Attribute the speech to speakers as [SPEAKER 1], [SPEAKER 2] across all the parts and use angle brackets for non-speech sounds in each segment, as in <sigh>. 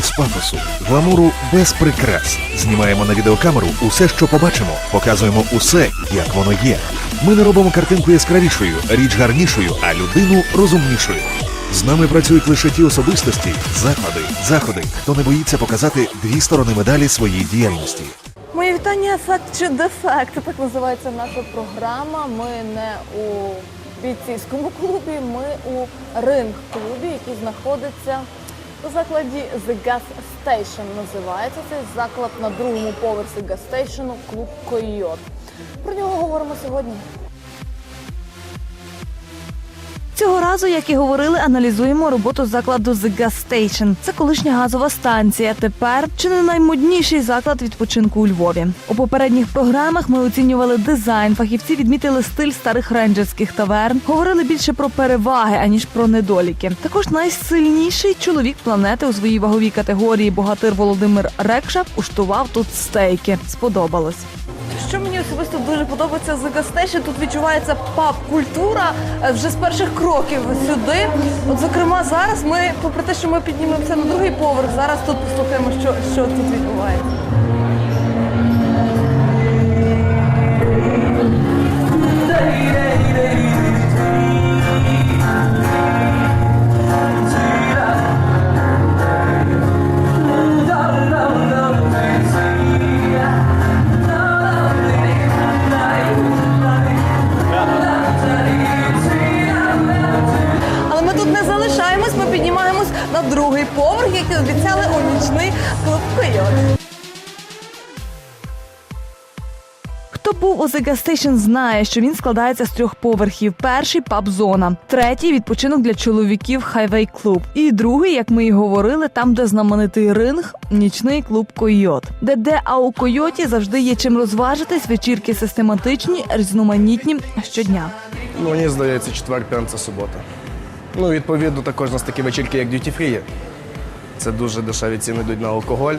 [SPEAKER 1] без пафосу, гламуру без прикрас. Знімаємо на відеокамеру усе, що побачимо, показуємо усе, як воно є. Ми не робимо картинку яскравішою, річ гарнішою, а людину розумнішою. З нами працюють лише ті особистості, заклади, заходи, хто не боїться показати дві сторони медалі своєї діяльності.
[SPEAKER 2] Моє вітання «Факт чи дефект. Так називається наша програма. Ми не у бійцівському клубі, ми у ринг-клубі, який знаходиться у закладі The Gas Station. Називається цей заклад на другому поверсі Gas Station, клуб Койот. Про нього говоримо сьогодні. Цього разу, як і говорили, аналізуємо роботу закладу The Gas Station. Це колишня газова станція. Тепер чи не наймодніший заклад відпочинку у Львові. У попередніх програмах ми оцінювали дизайн. Фахівці відмітили стиль старих рейнджерських таверн. Говорили більше про переваги аніж про недоліки. Також найсильніший чоловік планети у своїй ваговій категорії богатир Володимир Рекша уштував тут стейки. Сподобалось. Що мені особисто дуже подобається з що тут відчувається паб-культура е, вже з перших кроків сюди. От, зокрема, зараз ми, попри те, що ми піднімемося на другий поверх, зараз тут послухаємо, що, що тут відбувається. На другий поверх, який обіцяли у нічний клуб Койот. Хто був у The Gas Station, знає, що він складається з трьох поверхів. Перший паб-зона, третій відпочинок для чоловіків Хайвей Клуб. І другий, як ми і говорили, там, де знаменитий ринг, нічний клуб Койот. Де де, а у Койоті завжди є чим розважитись, вечірки систематичні, різноманітні щодня.
[SPEAKER 3] Ну, мені здається, четвер, п'ятниця, субота. Ну, відповідно, також у нас такі вечірки, як Free. Це дуже дешеві ціни йдуть на алкоголь.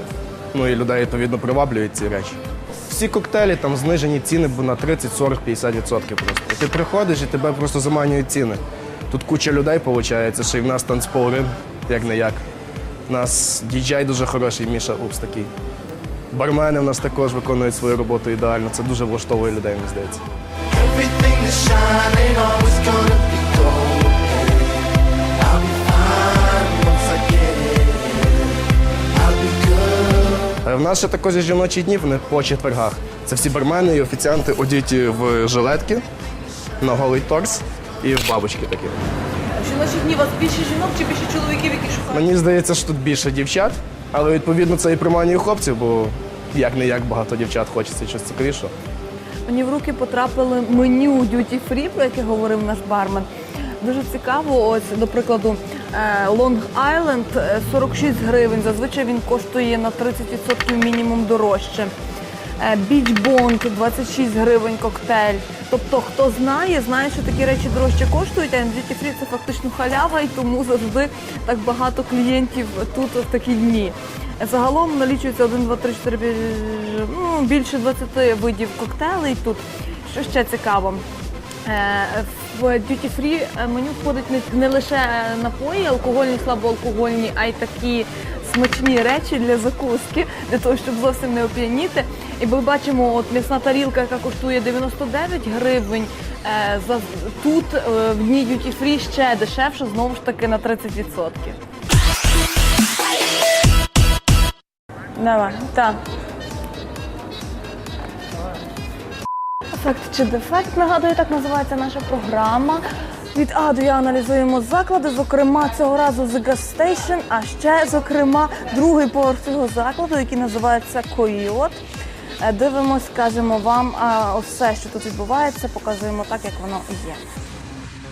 [SPEAKER 3] Ну і людей відповідно приваблюють ці речі. Всі коктейлі там знижені ціни на 30, 40, 50 відсотків просто. Ти приходиш і тебе просто заманюють ціни. Тут куча людей виходить, що і в нас танцпол ринг, як не як. У нас діджей дуже хороший, Міша Упс такий. Бармени в нас також виконують свою роботу ідеально. Це дуже влаштовує людей, мені здається. В нас ще також є жіночі дні вони по четвергах. Це всі бармени і офіціанти одіті в жилетки на голий торс і в бабочки такі.
[SPEAKER 2] Чи наші дні у вас більше жінок чи більше чоловіків, які шукають?
[SPEAKER 3] Мені здається, що тут більше дівчат, але відповідно це і приманює хлопців, бо як не як багато дівчат хочеться щось цікавішого.
[SPEAKER 2] Мені в руки потрапили меню Duty Free, про яке говорив наш бармен. Дуже цікаво, ось, до прикладу, е, Long Island е, 46 гривень. Зазвичай він коштує на 30% мінімум дорожче. Е, Beach Bond 26 гривень коктейль. Тобто, хто знає, знає, що такі речі дорожче коштують, а Duty Free це фактично халява, і тому завжди так багато клієнтів тут в такі дні. Загалом налічується 1, 2, 3, 4, 5, ну, більше 20 видів коктейлей тут. Що ще цікаво? Е, В Duty Free е, меню входить не, лише е, напої, алкогольні, слабоалкогольні, а й такі смачні речі для закуски, для того, щоб зовсім не оп'яніти. І ми бачимо, от м'ясна тарілка, яка коштує 99 гривень. тут в дні Duty Free ще дешевше, знову ж таки на 30%. Давай, так. Факт чи дефект, нагадую, так називається наша програма. Від А Я аналізуємо заклади, зокрема цього разу The Gas Station, а ще, зокрема, другий поверх цього закладу, який називається Койот. Е, Дивимось, кажемо вам а, все, що тут відбувається, показуємо так, як воно є.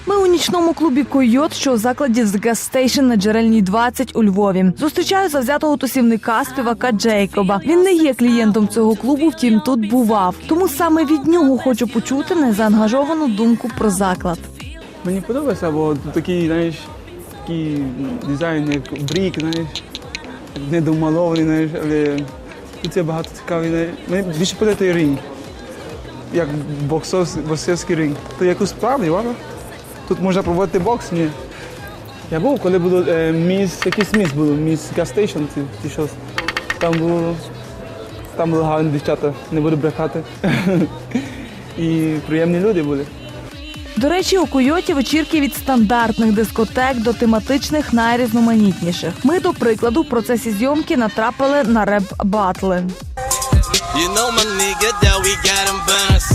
[SPEAKER 2] Ми у нічному клубі Койот, що у закладі з Station на джерельній 20 у Львові. Зустрічаю завзятого тусівника співака Джейкоба. Він не є клієнтом цього клубу, втім тут бував. Тому саме від нього хочу почути незаангажовану думку про заклад.
[SPEAKER 4] Мені подобається, бо такий, знаєш, такий дизайн, як брік, знаєш, недомальований, знаєш, але тут є багато цікавих. знаєш. Мені більше подобається ринг. Як боксерський ринг. То якось справді, ладно? Тут можна проводити бокс, ні. Я був, коли було е, міс, якийсь міс було, міс гастейшн, ці, ці щось. Там було, там були гарні дівчата, не буду брехати. <laughs> І приємні люди були.
[SPEAKER 5] До речі, у Койоті вечірки від стандартних дискотек до тематичних найрізноманітніших. Ми, до прикладу, в процесі зйомки натрапили на реп-батли.
[SPEAKER 6] You know my nigga that we got them banners.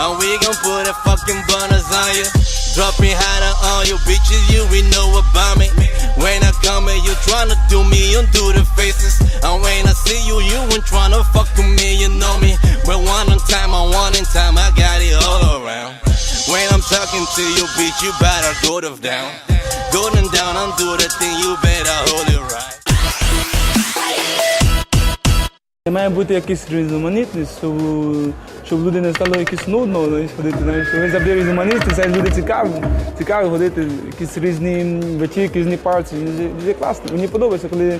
[SPEAKER 6] And we gon' put a fucking banners on you. Dropping harder on you bitches, you we know about me. When I come here, you tryna do me, undo the faces. And when I see you, you ain't tryna fuck with me, you know me. But one on time, I one in time, I got it all around. When I'm talking to you, bitch, you better go to down. Go down, undo the thing, you better hold it right.
[SPEAKER 4] Має бути якась різноманітність, щоб, щоб люди не стало якось нудно ходити. Знаєш. Ми завжди різноманітність, це люди цікаві, цікаві ходити, якісь різні вечірки, різні партії. Дуже класно. Мені подобається, коли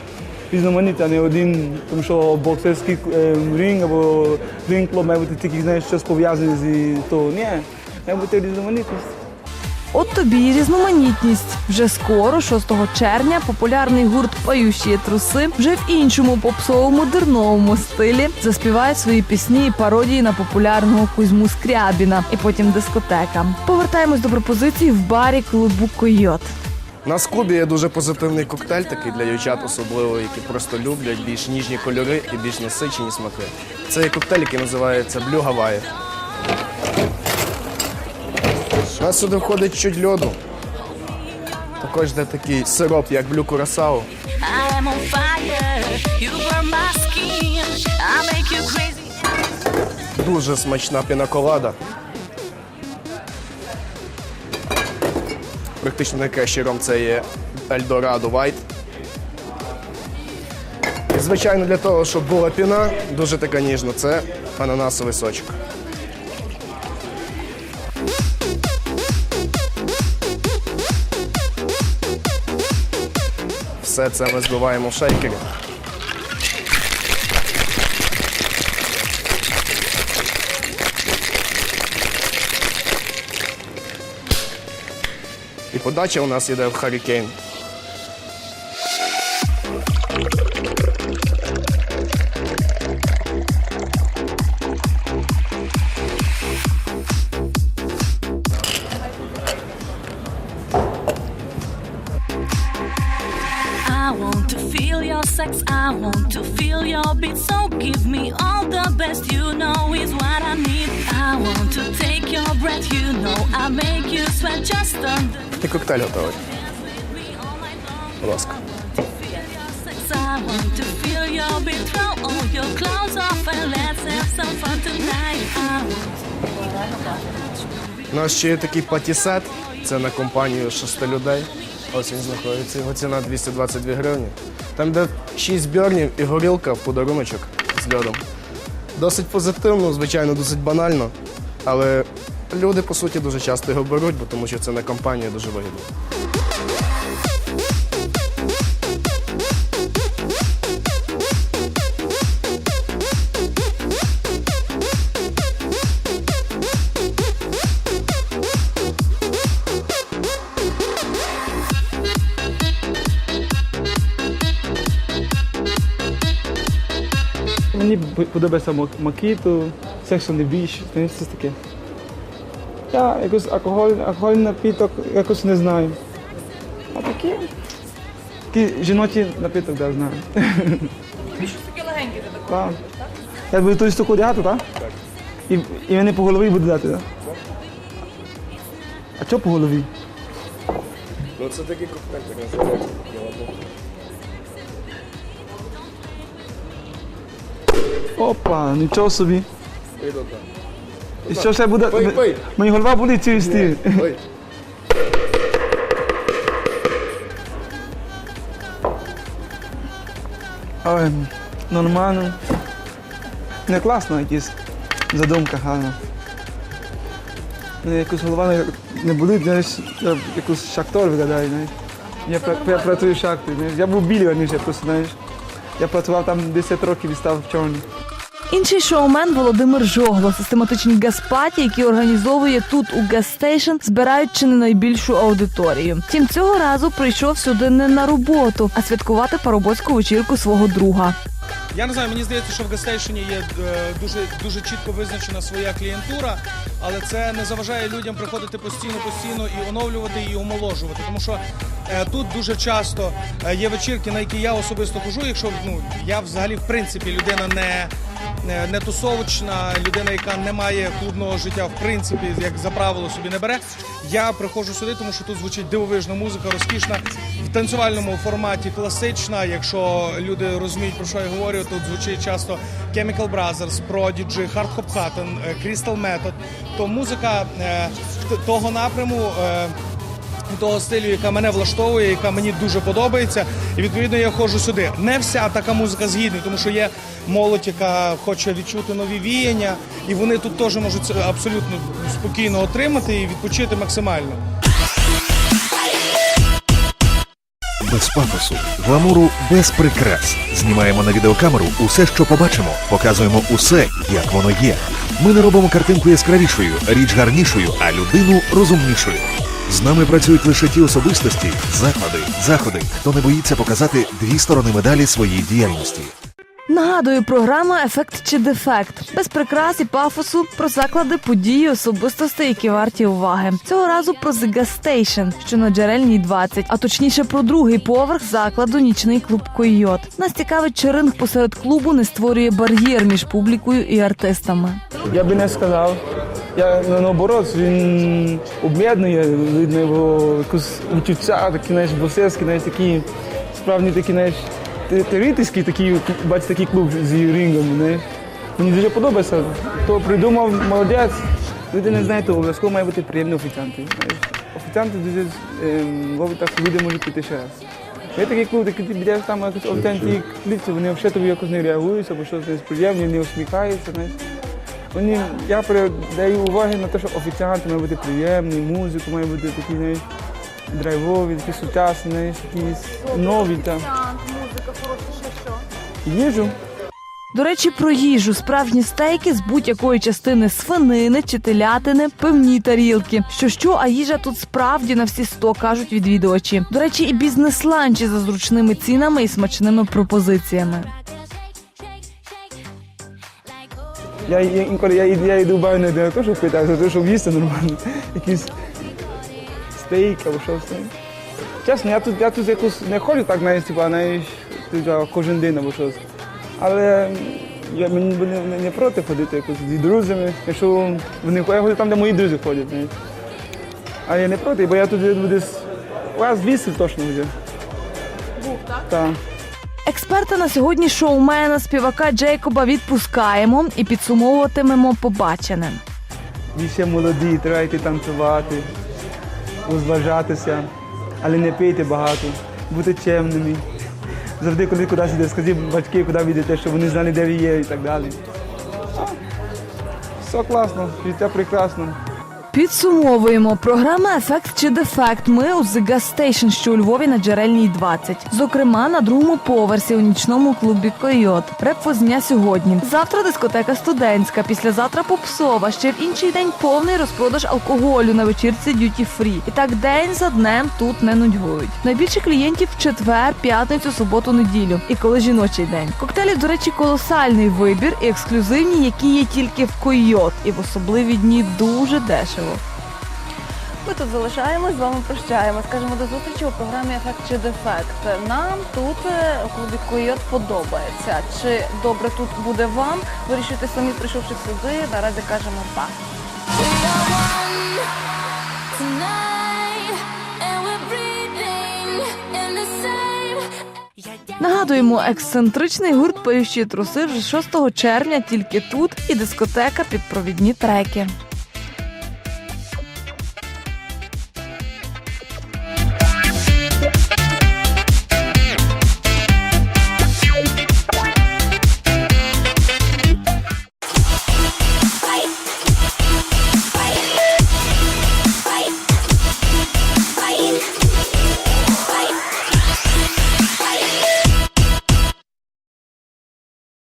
[SPEAKER 4] різноманіття, а не один, тому що боксерський е, ринг або ринг-клуб має бути тільки знаєш, щось пов'язане з того. Ні, має бути різноманітність.
[SPEAKER 5] От тобі і різноманітність. Вже скоро, 6 червня, популярний гурт Пающі труси вже в іншому попсовому дерновому стилі заспіває свої пісні і пародії на популярного Кузьму Скрябіна, і потім дискотека. Повертаємось до пропозиції в барі клубу Койот.
[SPEAKER 3] Нас в є дуже позитивний коктейль, такий для дівчат особливо, які просто люблять більш ніжні кольори і більш насичені смаки. Це є коктейль, який називається Блю Гаваї. У нас сюди входить чуть льоду. Також де такий сироп, як блю курасау. Дуже смачна пінаколада. Практично найкращий ром це є Eldorado White. І, звичайно, для того, щоб була піна, дуже така ніжна, це ананасовий сочок. Все це ми збиваємо в шейкері. І подача у нас йде в Харікейн.
[SPEAKER 7] sex. I want to feel your beat. So give me all the best. You know is what I need. I want to take your breath. You know I make you sweat just under.
[SPEAKER 3] І коктейль готовий. Будь ласка.
[SPEAKER 7] I want to feel your beat. Throw all your clothes off and let's have some fun tonight. I want
[SPEAKER 3] У нас ще є такий патісет, це на компанію шести людей. Ось він знаходиться. Його ціна 222 гривні. Там де 6 бьорнів і горілка в подаруночок з льодом. Досить позитивно, звичайно, досить банально. Але люди, по суті, дуже часто його беруть, бо тому що це на компанію дуже вигідно.
[SPEAKER 4] Мені подобається мак- макіту, секшн не більш, знаєш, щось таке. Я якось алкоголь, алкогольний напіток якось не знаю. А такі. Такі жіночі напіток, да, знаю.
[SPEAKER 5] Щось таке легеньке
[SPEAKER 4] Так. Я буду ту штуку одягати, так? Так. І, і вони по голові будуть дати, так? А чого по голові?
[SPEAKER 3] Ну, це такий коктейль, який називається
[SPEAKER 4] Опа, нічого собі. І що ще буде?
[SPEAKER 3] Пий, пий.
[SPEAKER 4] Мені голова буде через ті.
[SPEAKER 3] Ой.
[SPEAKER 4] Ой, нормально. Не класно якісь задумка гарна. Якось голова не, не болить, знаєш, я якось шахтор виглядає, знаєш. Я, пра- я працюю в шахті, знаєш. Я був білий раніше, просто, знаєш. Я працював там 10 років і став в чорний.
[SPEAKER 5] Інший шоумен Володимир Жогло. Систематичні газпаті, які організовує тут у Гастейшн, збирають чи не найбільшу аудиторію. Втім, цього разу прийшов сюди не на роботу, а святкувати парубоцьку вечірку свого друга.
[SPEAKER 8] Я не знаю, мені здається, що в Гастейшені є е, дуже дуже чітко визначена своя клієнтура, але це не заважає людям приходити постійно, постійно і оновлювати і омоложувати. Тому що е, тут дуже часто е, є вечірки, на які я особисто хожу. Якщо ну я взагалі в принципі людина не. Не- Не тусовочна людина, яка не має клубного життя, в принципі, як за правило собі не бере. Я приходжу сюди, тому що тут звучить дивовижна музика, розкішна в танцювальному форматі класична. Якщо люди розуміють про що я говорю, тут звучить часто Chemical Brothers, Prodigy, Hard Hop Hutton, е, Crystal Method. То музика е, того напряму. Того стилю, яка мене влаштовує, яка мені дуже подобається, і відповідно я ходжу сюди. Не вся така музика згідна, тому що є молодь, яка хоче відчути нові віяння, і вони тут теж можуть абсолютно спокійно отримати і відпочити максимально.
[SPEAKER 1] Без пафосу, гламуру без прикрас. Знімаємо на відеокамеру усе, що побачимо, показуємо усе, як воно є. Ми не робимо картинку яскравішою, річ гарнішою, а людину розумнішою. З нами працюють лише ті особистості, заклади, заходи, хто не боїться показати дві сторони медалі своїй діяльності.
[SPEAKER 5] Нагадую, програма Ефект чи дефект без прикрас і пафосу про заклади, події, особистостей, які варті уваги. Цього разу про The Gas Station, що на джерельній 20, а точніше про другий поверх закладу нічний клуб Койот. Нас цікавить, чи ринг посеред клубу не створює бар'єр між публікою і артистами.
[SPEAKER 4] Я би не сказав. Я наоборот, він об'єднує видно його якусь відчуття, такі знаєш, босерські, знаєш, такі справді такі, знаєш, теоретичні такі, бач, такий клуб з рінгом, знаєш. Мені дуже подобається. Хто придумав, молодець. Люди не знають, обов'язково має бути приємні офіціанти. Офіціанти дуже ем, ловить так, що люди можуть піти ще раз. Є такий клуб, де ти підеш там якось офіціанти кліпці, вони взагалі тобі якось не реагують, або щось неприємне, не усміхаються. Знаєш. Вони, я передаю уваги на те, що офіціанти має бути приємні, музику має бути такі, знаєш, драйвові, такі сучасні, знаєш, якісь нові там.
[SPEAKER 5] Музика хороша, що?
[SPEAKER 4] Їжу.
[SPEAKER 5] До речі, про їжу справжні стейки з будь-якої частини свинини чи телятини, пивні тарілки. Що що, а їжа тут справді на всі сто кажуть відвідувачі. До речі, і бізнес-ланчі за зручними цінами і смачними пропозиціями.
[SPEAKER 4] Я, я інколи я, я йду в бар не для того, щоб питати, а того, щоб їсти нормально. <laughs> Якийсь стейк або щось. Чесно, я тут, я тут якось не ходжу так, знаєш, типу, типу, кожен день або щось. Але я мені не, не, проти ходити якось зі друзями, якщо вони я ходжу там, де мої друзі ходять. Знаєш. А я не проти, бо я тут десь раз 200 точно вже. Був, так? Так.
[SPEAKER 5] Експерта на сьогодні шоумена, співака Джейкоба відпускаємо і підсумовуватимемо побаченим.
[SPEAKER 4] Ви ще молоді, треба йти танцювати, розважатися, але не пийте багато, бути чемними. Завжди, коли кудись йдете, скажіть батьки, куди ви йдете, щоб вони знали, де ви є і так далі. Все класно, життя прекрасно.
[SPEAKER 5] Підсумовуємо програма Ефект чи дефект. Ми у The Gas що у Львові на джерельній 20. Зокрема, на другому поверсі у нічному клубі Койот. Репозня сьогодні. Завтра дискотека студентська. Післязавтра попсова. Ще в інший день повний розпродаж алкоголю на вечірці Duty Free. І так день за днем тут не нудьгують. Найбільше клієнтів в четвер, п'ятницю, суботу, неділю. І коли жіночий день. Коктейлів, до речі, колосальний вибір і ексклюзивні, які є тільки в Койот. І в особливі дні дуже дешево. Ми тут залишаємось, з вами прощаємо. Скажемо до зустрічі у програмі Ефект чи дефект. Нам тут е, у клубі Койот подобається. Чи добре тут буде вам? Вирішуйте самі, прийшовши сюди. Наразі кажемо па. Нагадуємо, ексцентричний гурт «Поющі труси вже 6 червня тільки тут і дискотека під провідні треки.